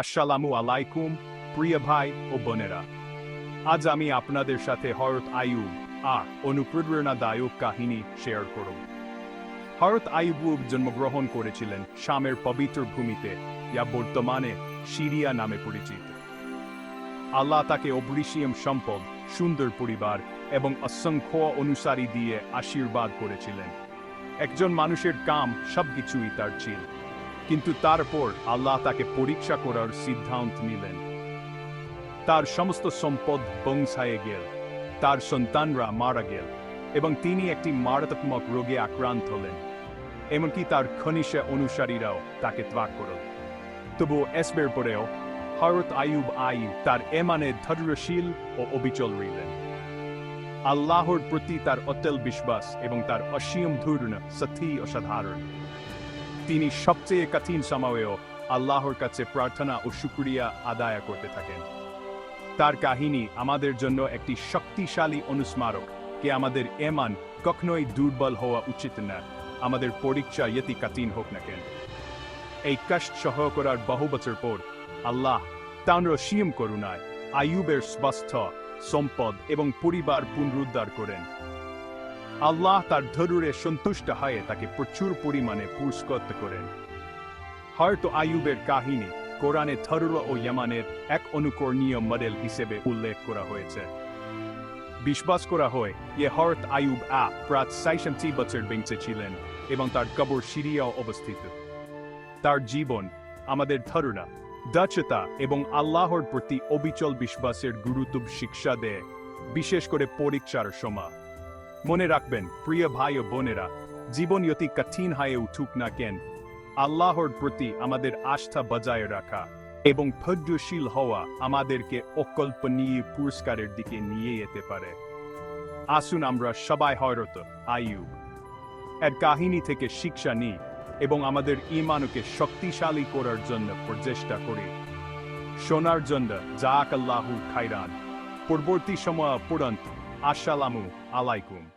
আসসালামু আলাইকুম, প্রিয় ভাই ও বোনেরা। আজ আমি আপনাদের সাথে হরত আয়ুব আর অনুপ্রেরণাদায়ক কাহিনী শেয়ার করব। হরত আয়ুব জন্মগ্রহণ করেছিলেন শামের পবিত্র ভূমিতে, যা বর্তমানে সিরিয়া নামে পরিচিত। আল্লাহ তাকে অবৃষিয়ম সম্পদ, সুন্দর পরিবার এবং অসংখ্য অনুসারী দিয়ে আশীর্বাদ করেছিলেন। একজন মানুষের কাম সবকিছুই তার ছিল। কিন্তু তারপর আল্লাহ তাকে পরীক্ষা করার সিদ্ধান্ত নিলেন। তার সমস্ত সম্পদ বংশায়ে গেল। তার সন্তানরা মারা গেল এবং তিনি একটি মারাত্মক রোগে আক্রান্ত হলেন। এমনকি তার খনিশে অনুসারীরাও তাকে ত্যাগ করল। তবু এসবের পরেও হরত আয়ুব আয়ু তার এমানে ধৈর্যশীল ও অবিচল রইলেন। আল্লাহর প্রতি তার অটল বিশ্বাস এবং তার অসীম ধৈর্য সত্যি অসাধারণ তিনি সবচেয়ে কঠিন সময়েও আল্লাহর কাছে প্রার্থনা ও শুক্রিয়া আদায় করতে থাকেন। তার কাহিনী আমাদের জন্য একটি শক্তিশালী অনুস্মারক কে আমাদের এমান কখনোই দুর্বল হওয়া উচিত না। আমাদের পরীক্ষা ইয়তি কঠিন হোক না কেন। এই কষ্ট সহ করার বহু বছর পর আল্লাহ তাঁর সীম করুণায় আয়ুবের স্বাস্থ্য, সম্পদ এবং পরিবার পুনরুদ্ধার করেন। আল্লাহ তার ধরুরে সন্তুষ্ট হয়ে তাকে প্রচুর পরিমাণে পুরস্কৃত করেন। হয়তো আয়ুবের কাহিনী কোরআনে থরুর ও ইয়ামানের এক অনুকরণীয় মডেল হিসেবে উল্লেখ করা হয়েছে। বিশ্বাস করা হয় যে হরত আয়ুব আ প্রায় সাইশান্তি বছর বেঁচে ছিলেন এবং তার কবর সিরিয়াও অবস্থিত। তার জীবন, আমাদের ধরুণা দক্ষতা এবং আল্লাহর প্রতি অবিচল বিশ্বাসের গুরুত্ব শিক্ষা দেয়, বিশেষ করে পরীক্ষার সময়। মনে রাখবেন, প্রিয় ভাই ও বোনেরা, জীবন অতি কঠিন হয়ে উঠুক না কেন। আল্লাহর প্রতি আমাদের আস্থা বজায় রাখা এবং ধৈর্যশীল হওয়া আমাদেরকে অকল্পনীয় পুরস্কারের দিকে নিয়ে যেতে পারে। আসুন আমরা সবাই হয়রত আয়ুব এর কাহিনী থেকে শিক্ষা নিই এবং আমাদের ইমানকে শক্তিশালী করার জন্য প্রচেষ্টা করি। শোনার জন্য জাক আল্লাহু খাইরান পরবর্তী সময় পড়ন্ত আসসালামু আলাইকুম।